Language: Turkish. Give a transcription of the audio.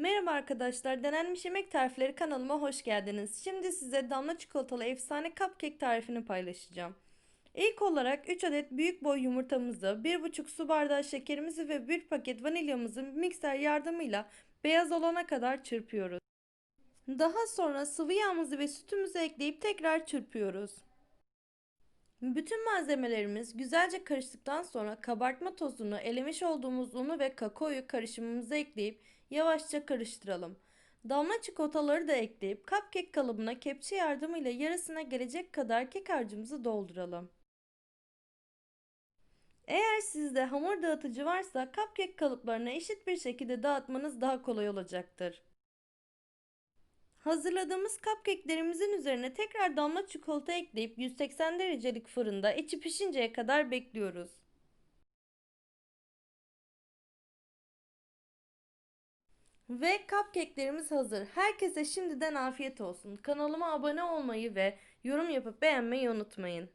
Merhaba arkadaşlar, Denenmiş Yemek Tarifleri kanalıma hoş geldiniz. Şimdi size damla çikolatalı efsane cupcake tarifini paylaşacağım. İlk olarak 3 adet büyük boy yumurtamızı, 1,5 su bardağı şekerimizi ve 1 paket vanilyamızı mikser yardımıyla beyaz olana kadar çırpıyoruz. Daha sonra sıvı yağımızı ve sütümüzü ekleyip tekrar çırpıyoruz. Bütün malzemelerimiz güzelce karıştıktan sonra kabartma tozunu, elemiş olduğumuz unu ve kakaoyu karışımımıza ekleyip yavaşça karıştıralım. Damla çikolataları da ekleyip cupcake kalıbına kepçe yardımıyla yarısına gelecek kadar kek harcımızı dolduralım. Eğer sizde hamur dağıtıcı varsa cupcake kalıplarına eşit bir şekilde dağıtmanız daha kolay olacaktır. Hazırladığımız cupcake'lerimizin üzerine tekrar damla çikolata ekleyip 180 derecelik fırında içi pişinceye kadar bekliyoruz. Ve cupcake'lerimiz hazır. Herkese şimdiden afiyet olsun. Kanalıma abone olmayı ve yorum yapıp beğenmeyi unutmayın.